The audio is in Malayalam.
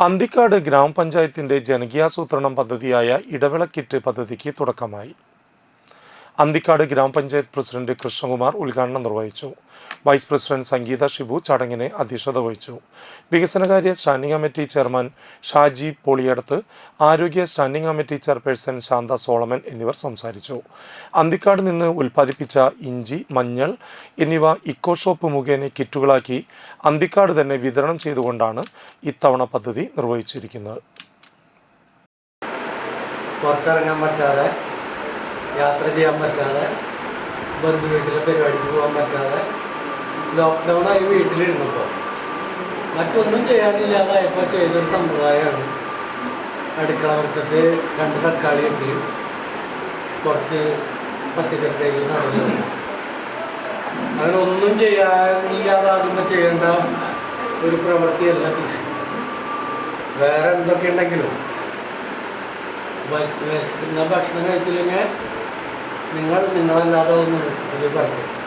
അന്തിക്കാട് ഗ്രാമപഞ്ചായത്തിന്റെ ജനകീയാസൂത്രണം പദ്ധതിയായ ഇടവേള കിറ്റ് പദ്ധതിക്ക് തുടക്കമായി. അന്തിക്കാട് ഗ്രാമപഞ്ചായത്ത് പ്രസിഡന്റ് കൃഷ്ണകുമാർ ഉദ്ഘാടനം നിർവഹിച്ചു. വൈസ് പ്രസിഡന്റ് സംഗീത ഷിബു ചടങ്ങിന് അധ്യക്ഷത വഹിച്ചു. വികസനകാര്യ സ്റ്റാൻഡിംഗ് കമ്മിറ്റി ചെയർമാൻ ഷാജി പോളിയടത്ത് ആരോഗ്യ standing committee chairperson Shantha Solomon എന്നിവർ സംസാരിച്ചു. അന്തിക്കാട് നിന്ന് ഉൽപ്പാദിപ്പിച്ച ഇഞ്ചി മഞ്ഞൾ എന്നിവ ഇക്കോ ഷോപ്പ് മുഖേന കിറ്റുകളാക്കി അന്തിക്കാട് തന്നെ വിതരണം ചെയ്തുകൊണ്ടാണ് ഇത്തവണ പദ്ധതി നിർവഹിച്ചിരിക്കുന്നത്. പുറത്തിറങ്ങാൻ പറ്റാതെ യാത്ര ചെയ്യാൻ പറ്റാതെ ബന്ധു വീട്ടിലെ പരിപാടിക്ക് പോകാൻ പറ്റാതെ ലോക്ക്ഡൗണായി വീട്ടിലിരുന്നപ്പോൾ മറ്റൊന്നും ചെയ്യാനില്ലാതായപ്പോൾ ചെയ്തൊരു സമ്പ്രദായമാണ് അടുക്കള വൃത്തത്ത് രണ്ട് തക്കാളി എങ്കിലും കുറച്ച് പച്ചക്കറി തൈകൾ നടുന്നത് അങ്ങനെ ഒന്നും ചെയ്യാനില്ലാതാകുമ്പോൾ ചെയ്യേണ്ട ഒരു പ്രവൃത്തിയല്ല കൃഷി. വേറെ എന്തൊക്കെ ഉണ്ടെങ്കിലും. വിശക്കുന്ന ഭക്ഷണം കഴിച്ചില്ലെങ്കിൽ നിങ്ങൾ നിങ്ങളല്ലാതെ ഒന്നും ഇത് പരസ്യം